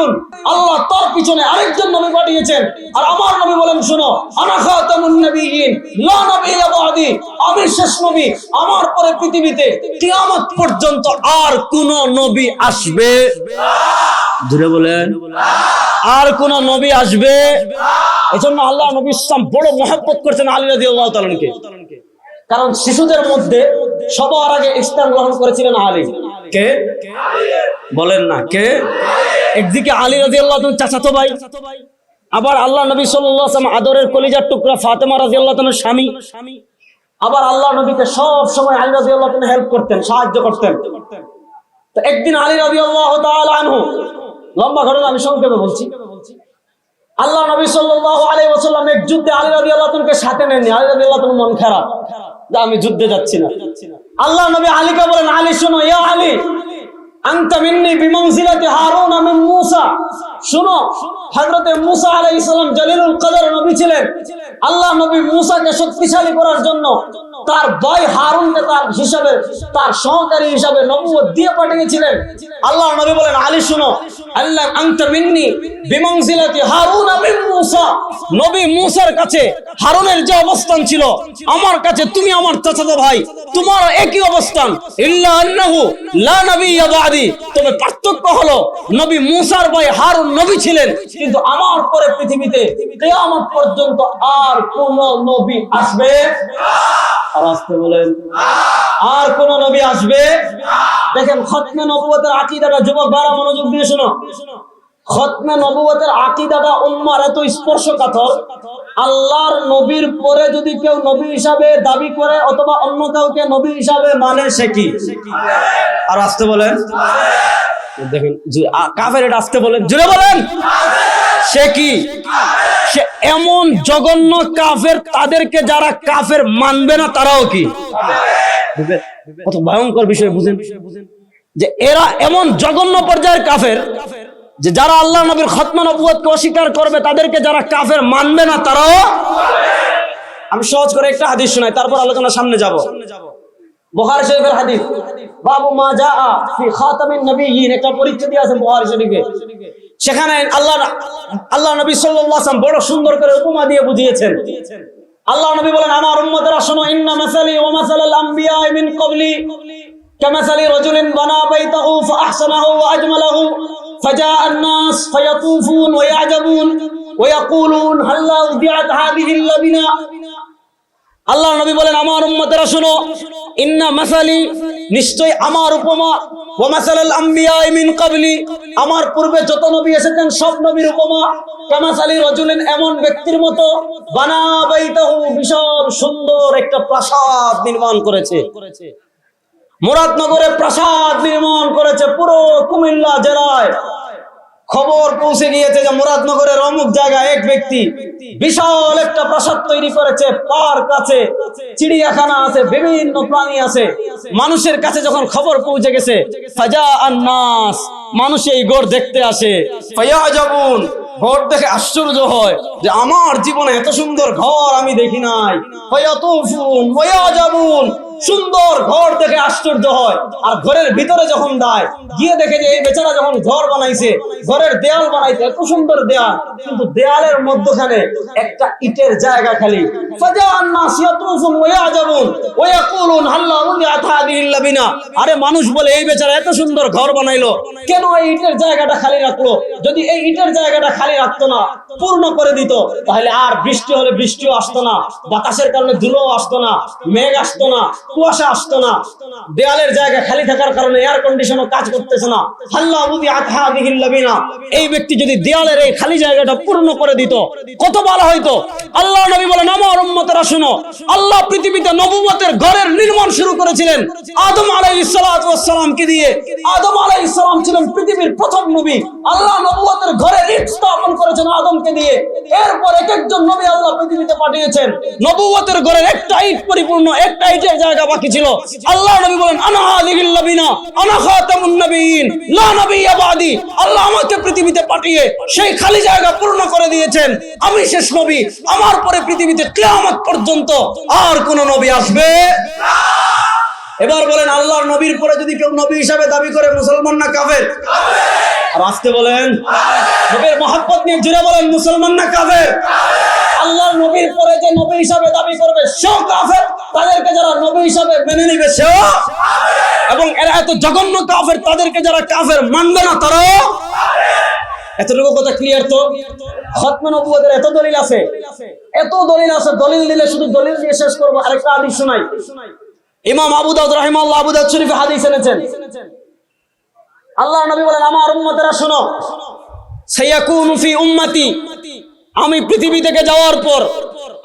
নাবিয়ুন আল্লাহ তার পিছনে আরেকজন নবী পাঠিয়েছেন। আর আমার নবী বলেন, শুনো, আনা খাতামুন নবিয়িন, লা নবিয়্যা বাদি, আমি শেষ নবী, আমার পরে পৃথিবীতে কিয়ামত পর্যন্ত আর কোন নবী আসবে। ধরে বলেন, আর কোন নবী আসবে? এজন্য আল্লাহ নবী ইসলাম বড় মহব্বত করছেন আলী রাদিয়াল্লাহু তাআলাকে। কারণ শিশুদের মধ্যে সবার আগে ইসলাম গ্রহণ করেছিলেন আলী। কে? বলেন না, কে? একদিকে আলী রাজি আল্লাহ চাচাতো ভাই, আবার আল্লাহ নবী সাল্লাম আদরের কলিজার টুকরা ফাতেমা রাজি আল্লাহ স্বামী, আবার আল্লাহ নবীকে সব সময় আলী রাজি আল্লাহ হেল্প করতেন, সাহায্য করতেন। তো একদিন আলী রাজি আল্লাহ আনহু, লম্বা ঘটনা আমি সংক্ষেপে বলছি। আল্লাহ নবী সাল্লাল্লাহু আলাইহি ওয়াসাল্লাম এক যুদ্ধে আলী আনহুকে সাথে নেননি, আলী রাদিয়াল্লাহু আনহু মন খারাপ। আমি যুদ্ধে যাচ্ছি না। আল্লাহ নবী আলীকে বলেন, আলী, শোনো, ইয়া আলী শুনো নবী ছিলেন। আল্লাহ নবী মুসাকে শক্তিশালী করার জন্য তার ভাই হারুনকে তার হিসাবে, তার সহকারী হিসাবে নবুয়ত দিয়ে পাঠিয়েছিলেন। আল্লাহ নবী বলেন, আলী শুনো, আল্লাহ মিন্নি হারুন মূসা। নবী মূসার কাছে হারুনের যে অবস্থান ছিল, আমার কাছে তুমি আমার চাচাতো ভাই, তোমার একই অবস্থান। ইল্লা আন্নাহু লা বাদি। তবে পার্থক্য হলো, নবী মূসার ভাই হারুন নবী ছিলেন, কিন্তু আমার পরে পৃথিবীতে কিয়ামত পর্যন্ত আর কোন নবী আসবে আসতে বলেন। আর কোন নবী আসবে? দেখেন, খতমে নবুয়তের আকীদাটা, যুবক বারা মনোযোগ দিয়ে শোনো। খতমে নবুয়তের আকীদাটা উম্মার এত স্পর্শকাতর। আল্লাহর নবীর পরে যদি কেউ নবী হিসাবে দাবি করে অথবা অন্য কাউকে নবী হিসাবে মানে সে কি? আর আসতে বলেন। দেখেন কাফের এটা আসতে বলেন। জুড়ে বলেন। সে কি? সে এমন জঘন্য কাফের তাদেরকে যারা কাফের মানবে না, তারাও কি? কত ভয়ঙ্কর বিষয়, বুঝেন? যে এরা এমন জঘন্য পর্যায়ের কাফের যে যারা আল্লাহ নবীর খতমা নবুয়তকে অস্বীকার করবে, তাদেরকে যারা কাফের মানবে না, তারাও আমি সহজ করে একটা হাদিস শোনাই, তারপর আলোচনা সামনে যাব। বুখারী শরীফের হাদিস, বাবু মা ফি খাতামিন নবিয়্যিন একটা পরিচ্ছেদ আছে বুখারী শরীফে। সেখানে আল্লাহ আল্লাহ নবী সাল্লাল্লাহু আলাইহি ওয়াসাল্লাম বড় সুন্দর করে উপমা দিয়ে বুঝিয়েছেন আল্লাহ নবী বলেন আমার উম্মতেরা শোনো ইন্না মাসালি ওয়া মাসালাল আমবিয়া মিন ক্বাবলি كمثل رجل بنى بيته فأحسنه وأجمله فجاء الناس فيطوفون ويعجبون ويقولون هلا وضعت هذه اللبنة আল্লাহ নবী বলেন, আমার উম্মতেরা শোনো, ইন্না মাসালি নিশ্চয় আমার উপমা, ওয়া মাসালাল আম্বিয়া মিন ক্বাবলি। আমার পূর্বে যত নবী এসেছেন, সব নবীর উপমা। কামাসালি রাজুলিন, এমন ব্যক্তির মতো বানা বাইতাহু বিশাল সুন্দর একটা প্রাসাদ নির্মাণ করেছে। মুরাদনগরে প্রাসাদ নির্মাণ করেছে পুরো কুমিল্লা জেলায়। খবর পৌঁছে গিয়েছে যে মুরাদনগরের অমুক জায়গায় এক ব্যক্তি বিশাল একটা প্রাসাদ তৈরি করেছে, পার্ক আছে, চিড়িয়াখানা আছে, বিভিন্ন প্রাণী আছে। মানুষের কাছে যখন খবর পৌঁছে গেছে, ফাজা আন্নাস, মানুষ এই গড় দেখতে আসে। ফায়া যাবুন ঘর দেখে আশ্চর্য হয় যে আমার জীবনে এত সুন্দর ঘর আমি দেখি নাই। ফায়াতুফুন ওয়া যাবুন সুন্দর ঘর দেখে আশ্চর্য হয়। আর ঘরের ভিতরে যখন দেয় গিয়ে দেখে যে এই বেচারা যখন ঘর বানাইছে, ঘরের দেয়াল বানাইছে, এত সুন্দর দেয়াল। কিন্তু দেয়ালের মধ্যখানে একটা ইটের জায়গা খালি। আরে মানুষ বলে, এই বেচারা এত সুন্দর ঘর বানাইলো। কেন এই ইটের জায়গাটা খালি রাখল? যদি এই ইটের জায়গাটা খালি রাখতো না, পূর্ণ করে দিত, তাহলে আর বৃষ্টি হলে বৃষ্টিও আসতো না, বাতাসের কারণে ধুলো আসতো না, মেঘ আসতো না। কুয়াশা আসতো না। দেয়ালের জায়গা খালি থাকার কারণে এয়ার কন্ডিশনও কাজ করতেছে না। হাল্লা এই ব্যক্তি যদি দেয়ালের এই খালি জায়গাটা পূর্ণ করে দিত, কত ভালো হইতো? আল্লাহ নবী শুনো, আল্লাহ পৃথিবীতে নবুয়তের ঘরের নির্মাণ শুরু করেছিলেন আদম আলাইহিস সালাতু দিয়ে। আদম আলাইহিস ছিলেন পৃথিবীর প্রথম নবী। আল্লাহ নবুয়তের ইট স্থাপন করেছেন আদমকে দিয়ে। এরপর এক একজন নবী আল্লাহ পৃথিবীতে পাঠিয়েছেন। নবুয়তের ঘরের একটা ইট পরিপূর্ণ, একটা ইটের জায়গা বাকি ছিল। আল্লাহ নবী বলেন, আনা হাদিহিল নবিনা, আনা খাতামুন নবিয়িন লা নবিয়্যা বাদি। আল্লাহ আমাকে পৃথিবীতে পাঠিয়ে সেই খালি জায়গা পূর্ণ করে দিয়েছেন। আমি শেষ নবী, আমার পরে পৃথিবীতে কিয়ামত পর্যন্ত আর কোন নবী আসবে এবার বলেন আল্লাহর নবীর পরে যদি কেউ নবী হিসাবে দাবি করে মুসলমান না কাফের? আর আসতে বলেন, নবীর মহাব্বত নিয়ে জুড়ে বলেন, মুসলমান না কাফের? আল্লাহর নবীর পরে যে নবী হিসাবে দাবি করবে, সেও কাফের। তাদেরকে যারা নবী হিসাবে মেনে নিবে, সেও এবং এরা এত জঘন্য কাফের, তাদেরকে যারা কাফের মানবে না, তারাও এতটুকু কথা ক্লিয়ার তো? খতমে নবুয়তের এত দলিল আছে। এত দলিল আছে, দলিল দিলে শুধু দলিল দিয়ে শেষ করব, আরেকটা হাদিস শোনাই। ইমাম আবু দাউদ রাহিমাল্লাহ আবু দাউদ শরীফে হাদিস এনেছেন। আল্লাহ নবী বলেন, আমার উম্মতেরা শোনো, সাইয়াকুনু ফি উম্মতি, আমি পৃথিবী থেকে যাওয়ার পর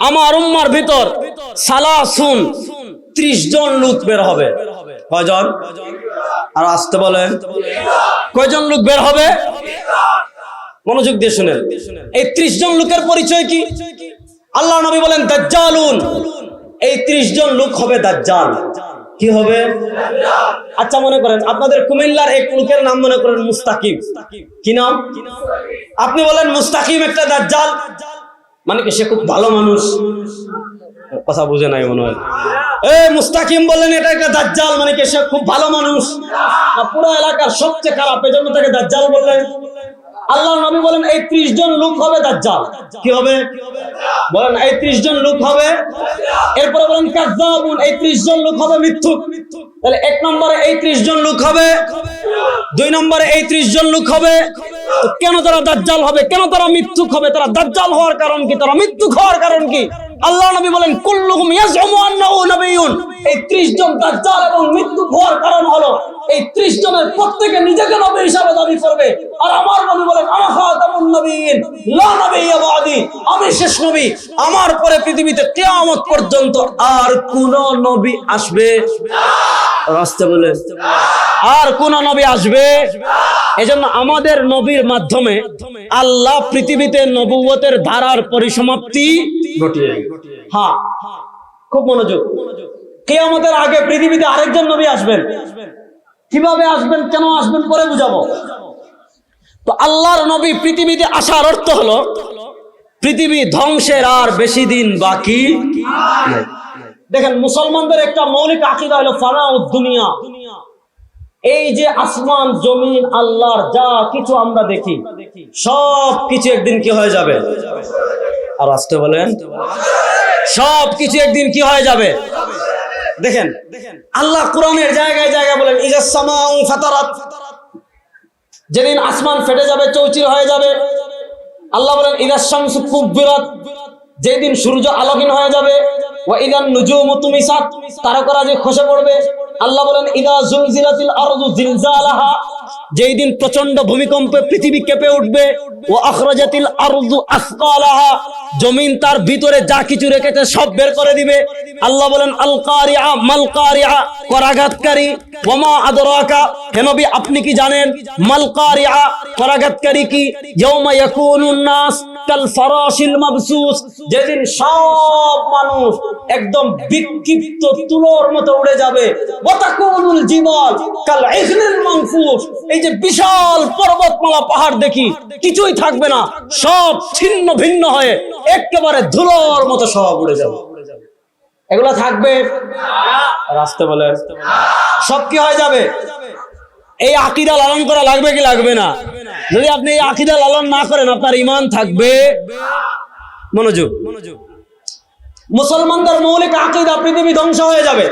আমার উম্মার ভিতর সালাসুন 30 জন লোক বের হবে। কয়জন? আর আসতে বলেন। কয়জন লোক বের হবে? মনোযোগ দিয়ে শুনেন। এই 30 জন লোকের পরিচয় কি? আল্লাহ নবী বলেন, দাজ্জালুন এই 30 জন লোক হবে দাজ্জাল। কি হবে? আচ্ছা মনে করেন, আপনাদের কুমিল্লার এক লোকের নাম মনে করেন মুস্তাকিম। কি নাম? আপনি বলেন মুস্তাকিম একটা দাজ্জাল। মানে কি সে খুব ভালো মানুষ? কথা বুঝে নাই মনে হয়। এ মুস্তাকিম বলেন এটা একটা দাজ্জাল মানে কি সে খুব ভালো মানুষ? পুরো এলাকার সবচেয়ে খারাপ, এজন্য তাকে দাজ্জাল বললেন। আল্লাহ নবী বলেন, এই ত্রিশ জন লোক হবে দাজ্জাল। কি হবে? বলেন, এই ত্রিশ জন লোক হবে এরপরে বলেন কাজাবুন এই ত্রিশ জন লোক হবে মৃত্যু তাহলে এক নম্বরে এই ত্রিশ জন লোক হবে, দুই নম্বরে এই ত্রিশ জন লোক হবে। কেন তারা দাজ্জাল হবে? কেন তারা মৃত্যুক হবে? তারা দাজ্জাল হওয়ার কারণ কি? তারা মৃত্যুক হওয়ার কারণ কি? আল্লাহ নবী বলেন, কুল্লুহুম ইয়াজউমু আন্নাহু নবিয়্যুন এই 30 জন দাজ্জাল এবং মৃত্যুক হওয়ার কারণ হলো, এই 30 জনের প্রত্যেকে নিজেকে নবী হিসাবে দাবি করবে। আর আমার নবী বলেন, আনা খাতামুন নবিয়্যিন লা নবিয়্যা বাদি। আমি শেষ নবী, আমার পরে পৃথিবীতে কিয়ামত পর্যন্ত আর কোন নবী আসবে রাস্তে বলে, আর কোন নবী আসবে এজন্য আমাদের নবীর মাধ্যমে আল্লাহ পৃথিবীতে নবুয়তের ধারার পরিসমাপ্তি ঘটিয়ে হ্যাঁ খুব মনোযোগ। কেয়ামতের আগে পৃথিবীতে আরেকজন নবী আসবেন। কীভাবে আসবেন, কেন আসবেন, পরে বুঝাবো। তো আল্লাহর নবী পৃথিবীতে আসার অর্থ হলো, পৃথিবী ধ্বংসের আর বেশি দিন বাকি দেখেন, মুসলমানদের একটা মৌলিক আকিদা হলো ফানা দুনিয়া। এই যে আসমান, জমিন, আল্লাহর যা কিছু আমরা দেখি সব কিছু একদিন কি হয়ে যাবে? আর আসতে বলেন সব কিছু একদিন কি হয়ে যাবে? দেখেন, আল্লাহ কোরআনের জায়গায় জায়গায় বলেন ফাতারাত। যেদিন আসমান ফেটে যাবে, চৌচির হয়ে যাবে। আল্লাহ বলেন ইদাস শামসু কুব্বিরাত। যেদিন সূর্য আলোকিন হয়ে যাবে, ওয়া ইদান নুজুমু তুমিসাত। তারকারা যে খসে পড়বে। আল্লাহ বলেন, ইদা জুলজিলাতিল আরদু জিলজালাহা। যেই দিন প্রচণ্ড ভূমিকম্পে পৃথিবী কেঁপে উঠবে, ও আখরাজাতিল আরদু আসকালাহা। জমিন তার ভিতরে যা কিছু রেখেছে সব বের করে দিবে। আল্লাহ বলেন আল কারিআ মাল কারিআ করাঘাতকারী, ওমা আদরাকা। হে নবী, আপনি কি জানেন মাল কারিআ করাঘাতকারী কি? ইয়াউমা ইয়াকুনুন নাস। যেদিন সব মানুষ একদম বিক্ষিপ্ত তুলোর মতো উড়ে যাবে। এই যে বিশাল পর্বতমালা পাহাড় দেখি, কিছুই থাকবে না, সব ছিন্ন ভিন্ন হয়ে একেবারে ধুলোর মতো সব উড়ে যাবে। এগুলো থাকবে? রাস্তে বলে। সব কি হয়ে যাবে? এই আকিদা লালন করা লাগবে কি লাগবে না? যদি আপনি এই আকিদা লালন না করেন, আপনার ইমান থাকবে। মনোযোগ। মনোযোগ মুসলমানদের মৌলিক আকিদা পৃথিবী ধ্বংস হয়ে যাবে।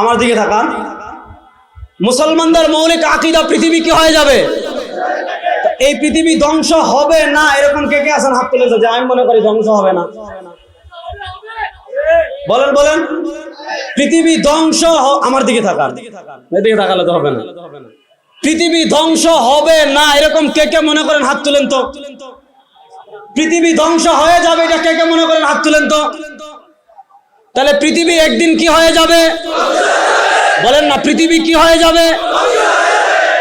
আমার দিকে তাকান। মুসলমানদের মৌলিক আকিদা পৃথিবী কি হয়ে যাবে? এই পৃথিবী ধ্বংস হবে না, এরকম কে কে আছেন? হাত তুলেছে যে আমি মনে করি ধ্বংস হবে না। বলেন বলেন। পৃথিবী ধ্বংস আমার দিকে থাকান এদিকে তাকালে তো হবে না। পৃথিবী ধ্বংস হবে না, এরকম কে কে মনে করেন হাত তুলেন তো? পৃথিবী ধ্বংস হয়ে যাবে, এটা কে কে মনে করেন হাত তুলেন তো? তাহলে পৃথিবী একদিন কি হয়ে যাবে? বলেন না, পৃথিবী কি হয়ে যাবে?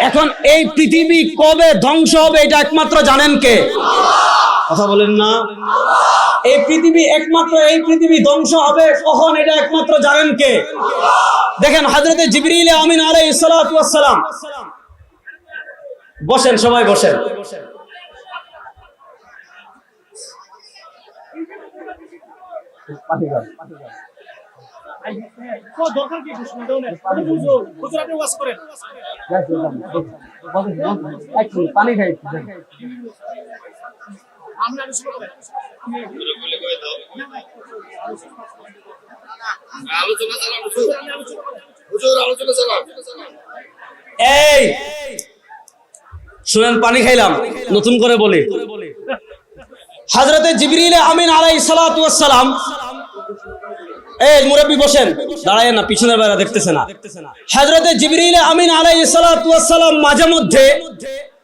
এখন এই পৃথিবী কবে ধ্বংস হবে, এটা একমাত্র জানেন কে? কথা বলেন না। এই পৃথিবী একমাত্র, এই পৃথিবী ধ্বংস হবে, কখন? এটা একমাত্র জানেন কে? দেখেন হাজরতে জিবরিল আমিন আলাই সালাম বসেন, সবাই বসেন। পানি খাই। এই! শুনেন, পানি খাইলাম। নতুন করে বলি। হাজরতে জিবরিল আমিন আলাই সালাম এই, মুরব্বী বসেন। দাঁড়ায় না, পিছনের বেলা দেখতেছে না। হাজরতে জিবরিল আমিন আলাই সালাম মাঝে মধ্যে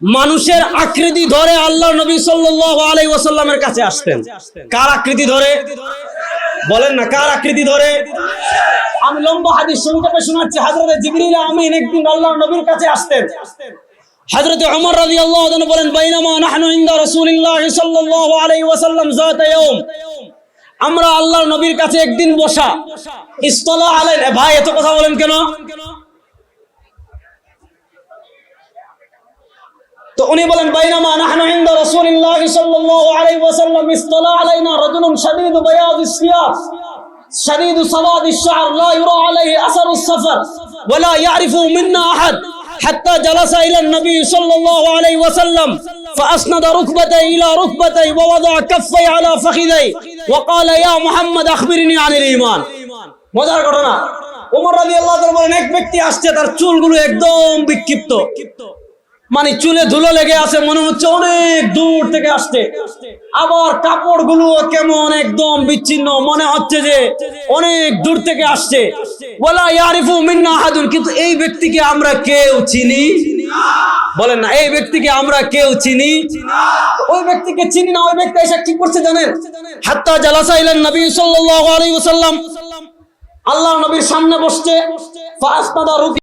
মানুষের আকৃতি ধরে আল্লাহ নবী আলাইহি ওয়াসাল্লামের কাছে আসতেন। কার আকৃতি ধরে? বলেন না, কার আকৃতি ধরে? আমি লম্বা হাদিস সংক্ষেপে শোনাচ্ছি হাজরতে জিবরিল আমিন একদিন আল্লাহর নবীর কাছে আসতেন। হযরত ওমর রাদিয়াল্লাহু আনহু বলেন, বাইনামা নাহনু ইনদা রাসূলিল্লাহ সাল্লাল্লাহু আলাইহি ওয়াসাল্লাম যাতা ইয়াউম। আমরা আল্লাহর নবীর কাছে একদিন বসা, ইস্তলা আলাইনা। ভাই, এত কথা বলেন কেন? তো উনি বলেন বাইনামা নাহনু ইনদা রাসূলিল্লাহ সাল্লাল্লাহু আলাইহি ওয়াসাল্লাম ইস্তলা আলাইনা রাজুলুন শাদীদু বায়াদিস সিয়াব شديد سواد الشعر لا يرى عليه أثر السفر ولا يعرفه منا أحد حتى جلس إلى النبي صلى الله عليه وسلم فأسند ركبتي إلى ركبتي ووضع كفي على فخذي وقال يا محمد أخبرني عن الإيمان মজার ঘটনা ওমর রাজি আল্লাহ বলেন এক ব্যক্তি আসছে তার চুলগুলো একদম বিক্ষিপ্ত মানে চুলে ধুলো লেগে আছে, মনে হচ্ছে অনেক দূর থেকে আসছে। আবার কাপড়গুলো কেমন একদম বিচ্ছিন্ন, মনে হচ্ছে যে অনেক দূর থেকে আসছে। ওয়ালা ইয়ারিফু মিন্না আহাদুন, কিন্তু এই ব্যক্তিকে আমরা কেউ চিনি বলেন না, এই ব্যক্তিকে আমরা কেউ চিনি ওই ব্যক্তিকে চিনি না, ওই ব্যক্তি এসে কি করছে জানেন? হাত্তা জালাসা ইলান নবী সাল্লাল্লাহু আলাইহি ওয়াসাল্লাম। আল্লাহ নবীর সামনে বসছে ফাসনাদা রুকি